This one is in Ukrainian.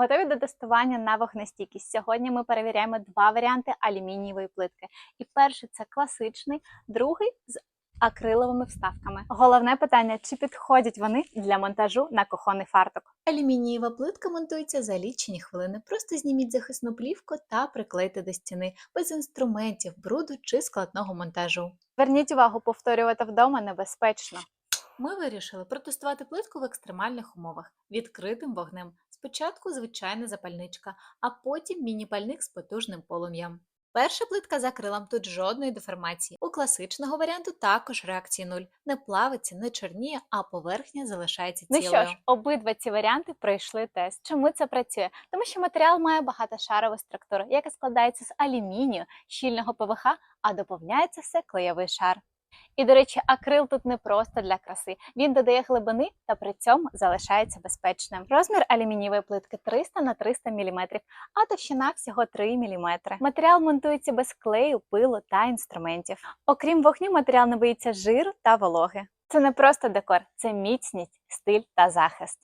Готові до тестування на вогнестійкість. Сьогодні ми перевіряємо два варіанти алюмінієвої плитки. І перший це класичний, другий з акриловими вставками. Головне питання: чи підходять вони для монтажу на кухонний фартук? Алюмінієва плитка монтується за лічені хвилини. Просто зніміть захисну плівку та приклейте до стіни без інструментів, бруду чи складного монтажу. Зверніть увагу, повторювати вдома небезпечно. Ми вирішили протестувати плитку в екстремальних умовах відкритим вогнем. Спочатку звичайна запальничка, а потім міні-пальник з потужним полум'ям. Перша плитка з акрилом, тут жодної деформації. У класичного варіанту також реакції нуль. Не плавиться, не чорніє, а поверхня залишається Ну що ж, обидва ці варіанти пройшли тест. Чому це працює? Тому що матеріал має багатошарову структуру, яка складається з алюмінію, щільного ПВХ, а доповняється все клеєвий шар. І, до речі, акрил тут не просто для краси. Він додає глибини та при цьому залишається безпечним. Розмір алюмінієвої плитки 300 на 300 мм, а товщина всього 3 мм. Матеріал монтується без клею, пилу та інструментів. Окрім вогню, матеріал не боїться жиру та вологи. Це не просто декор, це міцність, стиль та захист.